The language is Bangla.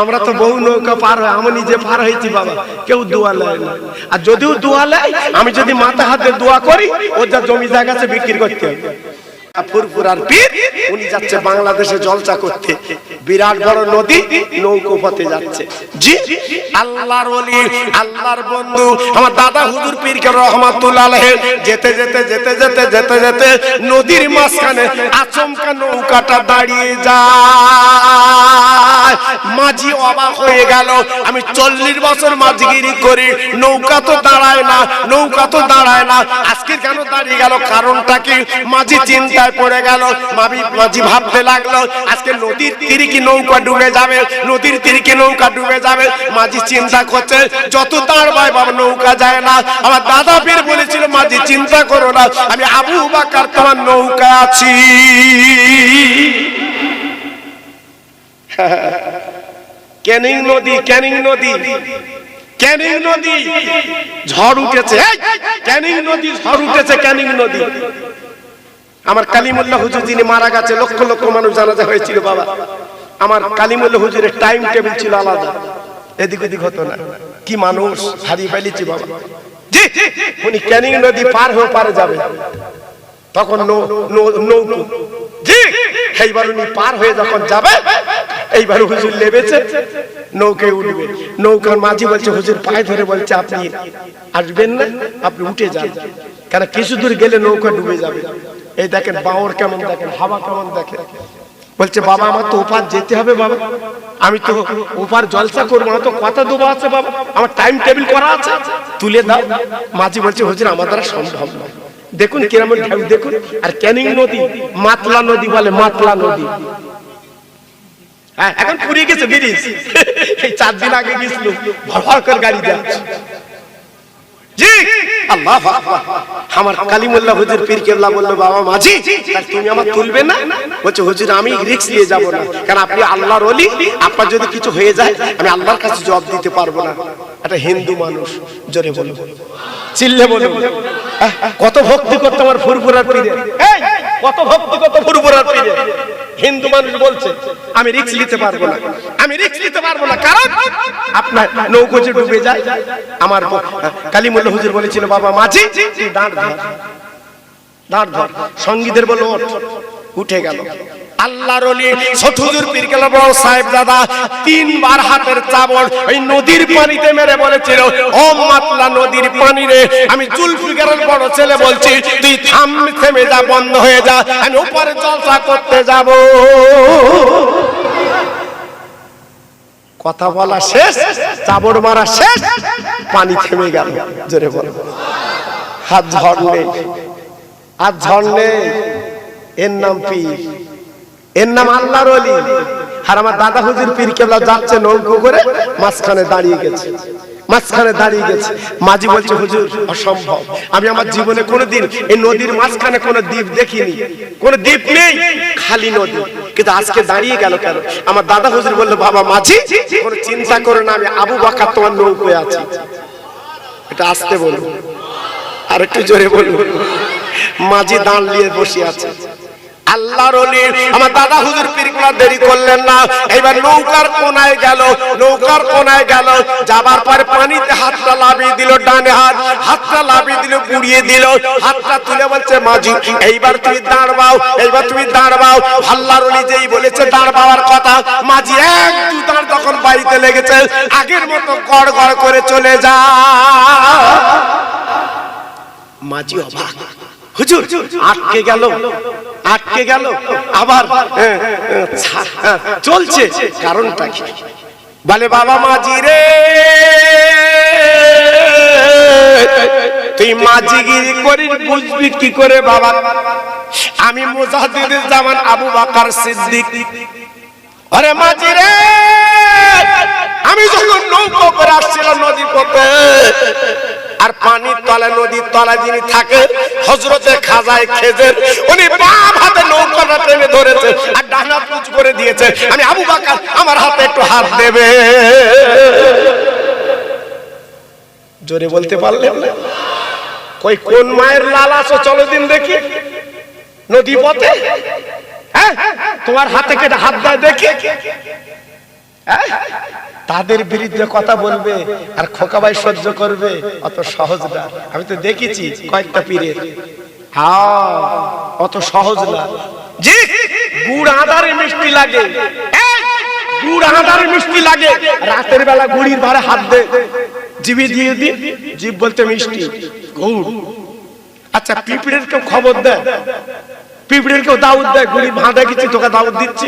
আমরা তো বহু নৌকা পার হয়, আমি নিজে পার হয়েছি বাবা। কেউ দোয়া নেয় না। আর যদিও দোয়া নেয়, আমি যদি মাথা হাতে দোয়া করি ও যা জমি জায়গা আছে বিক্রি করতে হবে। বাংলাদেশে জলসা করতে। বিরাট বড় নদী, নৌকো পথে যাচ্ছে। জি, আল্লাহর আল্লাহর বন্ধু, আমার দাদা হুজুর পীর কে আলাইহি, যেতে যেতে যেতে যেতে যেতে যেতে নদীর মাঝখানে আচমকা নৌকাটা দাঁড়িয়ে যায়। মাঝি অবাক হয়ে গেল, আমি চল্লিশ বছর মাঝিগিরি করি, নৌকা তো দাঁড়ায় না, নৌকা তো দাঁড়ায় না, আজকে কেন দাঁড়িয়ে গেল? কারণটা কি? মাঝি চিন্তায় পড়ে গেল। মাঝি মাঝি ভাবতে লাগল, আজকে নদীর তীরে কি নৌকা ডুবে যাবে, নদীর তীরে কি নৌকা ডুবে যাবে। মাঝি চিন্তা করছে, যত দাঁড়ায় বাবা নৌকা যায় না, আমার দাদা পীর বলেছিল, মাঝি চিন্তা করো না, আমি আবু বাকার তোমার নৌকা আছি। ক্যানিং নদী ক্যানিং নদী ক্যানিং নদী, ঝড় উঠেছে ক্যানিং নদী, ঝড় উঠেছে ক্যানিং নদী। আমার কালিমুল্লাহ হুজুর যিনি মারা গেছে লক্ষ লক্ষ মানুষ জানাজা হয়েছিল বাবা। আমার কালিমুল্লাহ হুজুরের টাইম টেবিল ছিল আলাদা। এদিক ওদিক হতো না। কি মানুষ হারিয়ে ফেলেছি বাবা। উনি ক্যানিং নদী পার হয়ে পারে যাবে। তখন নৌকো। এইবার উনি পার হয়ে যখন যাবে এইবার হুজুর লেবেছে নৌকে উঠবে। নৌকার মাঝি বলছে হুজুর পায়ে ধরে বলছে আপনি আসবেন না আপনি উঠে যান। কেন কিছু দূর গেলে নৌকা ডুবে যাবে। এই দেখেন বাঁওর কেমন দেখেন হাওয়া কেমন দেখেন। বলছে বাবা আমার তো ওপার যেতে হবে বাবা। আমি তো ওপার জলসা করব আমার তো কথা দেবো আছে বাবা। আমার টাইম টেবিল করা আছে তুলে দাও। মাঝি বলছে হুজুর আমার দ্বারা সম্ভব না দেখুন কিরম ঢেউ দেখুন। আর ক্যানিং নদী মাতলা নদী বলে মাতলা নদী। হ্যাঁ এখন ফুরিয়ে গেছে ব্রিজ। এই চার দিন আগে গেছিল। ভর করে গাড়ি যাচ্ছে জি, আল্লাহ। আমার কালিমুল্লাহ হুজুর পীর কেবলা বলল, বাবা মাঝি তুমি আমার তুলবে না? বলছে, হুজুর, আমি রিস্ক নিয়ে যাব না। কারণ আপনি আল্লাহর অলি আপনার যদি কিছু হয়ে যায়, আমি আল্লাহর কাছে জবাব দিতে পারব না। একটা হিন্দু মানুষ জোরে বলো চিল্লে বলো কত ভক্তি করতো আমার ফুরফুরার পীরে? কত ভক্তি করতো ফুরফুরার পীরে? হিন্দু মানুষ বলছে, আমি রিক্স নিতে পারব না। আমি রিক্স নিতে পারব না, কারণ আপনার নৌকো যে ডুবে যায়, আমার কালিমুল্লাহ হুজুর বলেছিল, বাবা, মাঝি দাঁড় ধর। দাঁড় ধর। সঙ্গীদের বলো উঠে গেল। সাহেব দাদা। তিনবার হাতের চাবড় নদীর মেরে বলেছিল নদীর পানি রে, আমি বড় ছেলে বলছি, তুই থাম যা, বন্ধ হয়ে যা, আমি করতে কথা বলা শেষ, চাবড় মারা শেষ, পানি থেমে গেল, জোরে বলো। হাত আর ঝড় নেই, এর নাম পীর। এর নাম আল্লাহর অলি আর আমার দাদা হুজুর পীর কেবলা যাচ্ছে নৌকো করে মাঝখানে দাঁড়িয়ে গেছে। মাঝখানে দাঁড়িয়ে গেছে। মাঝি বলছে, হুজুর, অসম্ভব। আমি আমার জীবনে কোনোদিন এই নদীর মাঝখানে কোনো দ্বীপ দেখিনি। কোনো দ্বীপ নেই, খালি নদী। কিন্তু আজকে দাঁড়িয়ে গেল কেন? আমার দাদা হুজুর বলল, বাবা, মাঝি, কোনো চিন্তা করো না, আমি আবু বাকার তোমার নৌকোয় আছি। এটা আসতে বলব আর একটু জোরে বলব মাঝি দাঁড়িয়ে বসে আছে। আল্লাহর ওলি। আমার দাদা হুজুর পীরগুলা দেরি করলেন না। এবার নৌকার কোনায় গেল। নৌকার কোনায় গেল। যাবার পরে পানিতে হাতটা লাভিয়ে দিল, ডানে হাত। হাতটা লাভিয়ে দিল পুড়িয়ে দিল। হাতটা তুলে বলছে, মাঝি, এইবার তুমি দাঁড়বাও, এইবার তুমি দাঁড়বাও। আল্লাহর ওলি যেই বলেছে দাঁড় দাঁড়বাওয়ার কথা। মাঝি এক দু দাঁড় তখন বাড়িতে লেগেছে, আগের মতো গড় গড় করে চলে যা। মাঝি অবাক। হুজুর আটকে গেল আটকে গেল আবার হ্যাঁ, হ্যাঁ, হ্যাঁ, চলছে। কারণটা কি? বলে বাবা মাঝি রে তুই মাঝিগিরি করিস বুঝবি কি করে বাবা? আমি মুজাহিদুর জামান আবু বাকার সিদ্দিক। আরে মাঝি রে আমি যখন নৌকো করে আসছিলাম নদী পথে আর পানির তলায় নদীর তলায় যিনি থাকে হজরতে খাজায় খেজের, উনি বাম হাতে নৌকাটা টেনে ধরেছে আর ডানা পুচ করে দিয়েছে। আমি আবু বাকার, আমার হাতে একটু হাত দেবে। জোরে বলতে পারলেন না? কই, কোন মায়ের লাল আছো চলো দিন দেখি। নদী পথে? হ্যাঁ? তোমার হাতে কেটে হাত দেয় দেখি। হ্যাঁ? তাদের বিরুদ্ধে কথা বলবে আর খোকাবাই সহ্য করবে, অত সহজ না। আমি তো দেখেছি কয়েকটা পীরের। হ্যাঁ অত সহজ না। জি গুড় আদারে মিষ্টি লাগে গুড় আদারে মিষ্টি লাগে, রাতের বেলা গুড়ির ভাড়া হাত দে। জিবি দিয়ে দি, জিভ বলতে মিষ্টি, গুড়। আচ্ছা পিঁপড়ের কেউ খবর দেয়? পিঁপড়ের কেউ দাউদ দেয়? গুড়ির ভাঁড়া গেছি তোকে দাউদ দিচ্ছি।